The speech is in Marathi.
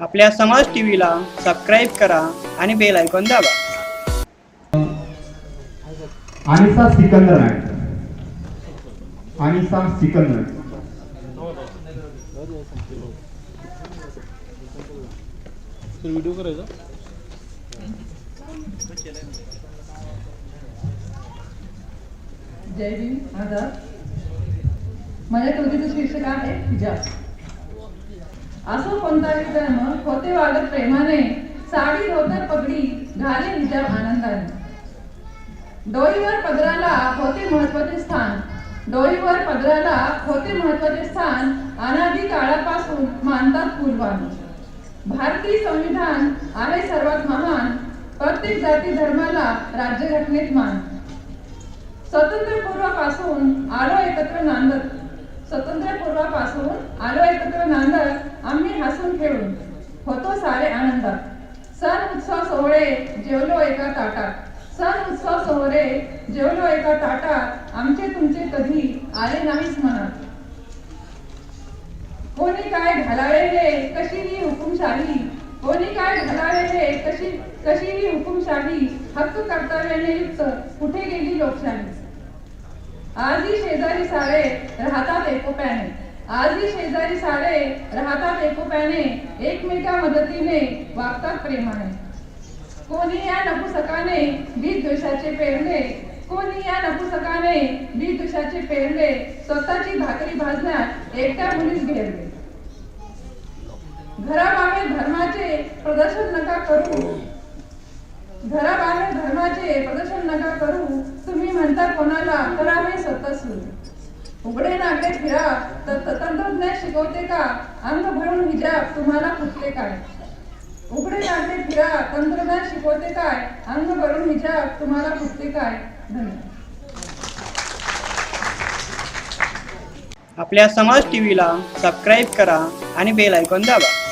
आपल्या समाज टीव्हीला सबस्क्राईब करा आणि बेल आयकॉन दाबा. अनिसा सिकंदर नाईक. अनिसा सिकंदर व्हिडिओ करायचा? जय भीम आजाद माझ्या कवितेचं शीर्षक आहे हिजाब. असो कोणताही धर्म होते वागत प्रेमाने साडी धोतर पगडी घाले हिजाब आनंदाने. डोईवर पदराला होते महत्त्वाचे स्थान. डोईवर पदराला होते महत्त्वाचे स्थान अनादी काळापासून मानतात पूर्वाने. भारतीय संविधान आहे सर्वात महान. प्रत्येक जाती धर्माला राज्यघटनेत मान. स्वातंत्र्यपूर्वापासून आलो एकत्र नांदत. स्वातंत्र्यपूर्वापासून आलो एकत्र नांदत आम्ही हसून खेळून होतो सारे आनंदात सण उत्सव सोहळे जेवलो एका ताटात. सण उत्सव सोहळे जेवलो एका ताटात. आमचे तुमचे कधी आले नाहीच म्हणत. कोणी काय घालावे हे कशी ही हुकुमशाही. कोणी काय घालावे हे कशी कशी ही हुकुमशाही. हक्क कर्तव्याने युक्त कुठे गेली लोकशाही? आजही शेजारी सारे राहतात एकोप्याने. आजही शेजारी सारे राहतात एकोप्याने एकमेका मदतीने वागतात प्रेमाने. कोणी या नपुसकाने बीज द्वेषाचे पेरले कोणी या नपुसकाने बीज द्वेषाचे पेरले स्वतःची भाकरी भाजण्यात एकट्या मुलीस घेरले. घराबाहेर धर्माचे प्रदर्शन नका करू. घराबाहेर धर्माचे प्रदर्शन नका करू. तुम्ही म्हणता कोणाला करा उघडे नागडे फिरा. तर त- तंत्रज्ञान शिकवते का? अंग भरून हिजाब तुम्हाला फुटते काय? उघडे नागडे फिरा. तंत्रज्ञान शिकवते काय? अंग भरून हिजाब तुम्हाला फुटते काय? धन्यवाद. आपल्या समाज टीव्हीला सबस्क्राईब करा आणि बेल ऐकून दाबा.